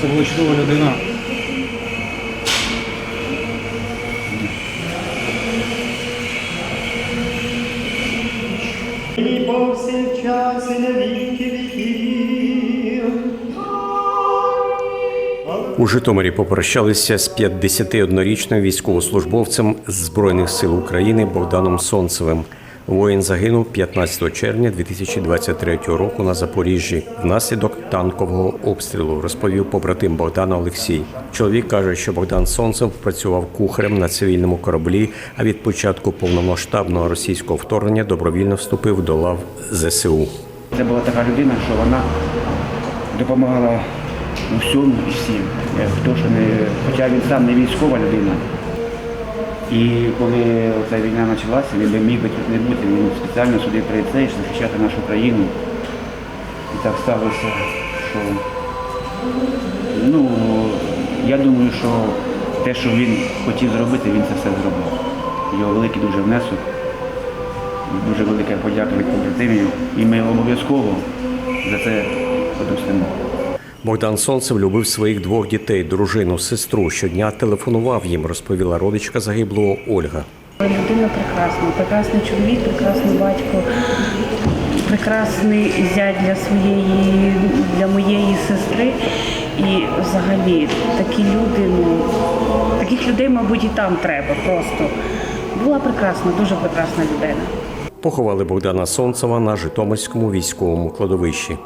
Це була чудова людина. І повсякчас і на віки віків. У Житомирі попрощалися з 51-річним військовослужбовцем Збройних сил України Богданом Сонцевим. Воїн загинув 15 червня 2023 року на Запоріжжі внаслідок танкового обстрілу, розповів побратим Богдана Олексій. Чоловік каже, що Богдан Сонцев працював кухарем на цивільному кораблі, а від початку повномасштабного російського вторгнення добровільно вступив до лав ЗСУ. Це була така людина, що вона допомагала у і всім. Е, Хто що не, хоча він сам не військова людина. І коли ця війна почалася, він би міг би не бути. Він спеціально сюди прийти, захищати нашу країну. І так сталося, що ну, я думаю, що те, що він хотів зробити, він це все зробив. Його великий дуже внесок. Дуже велика подяка від побратимів. І ми обов'язково за це подустимо. Богдан Сонцев любив своїх двох дітей, дружину, сестру. Щодня телефонував їм, розповіла родичка загиблого Ольга. Людина прекрасна, прекрасний чоловік, прекрасний батько, прекрасний зять для своєї, для моєї сестри. І взагалі такі люди, ну таких людей, мабуть, і там треба просто. Була прекрасна, дуже прекрасна людина. Поховали Богдана Сонцева на Житомирському військовому кладовищі.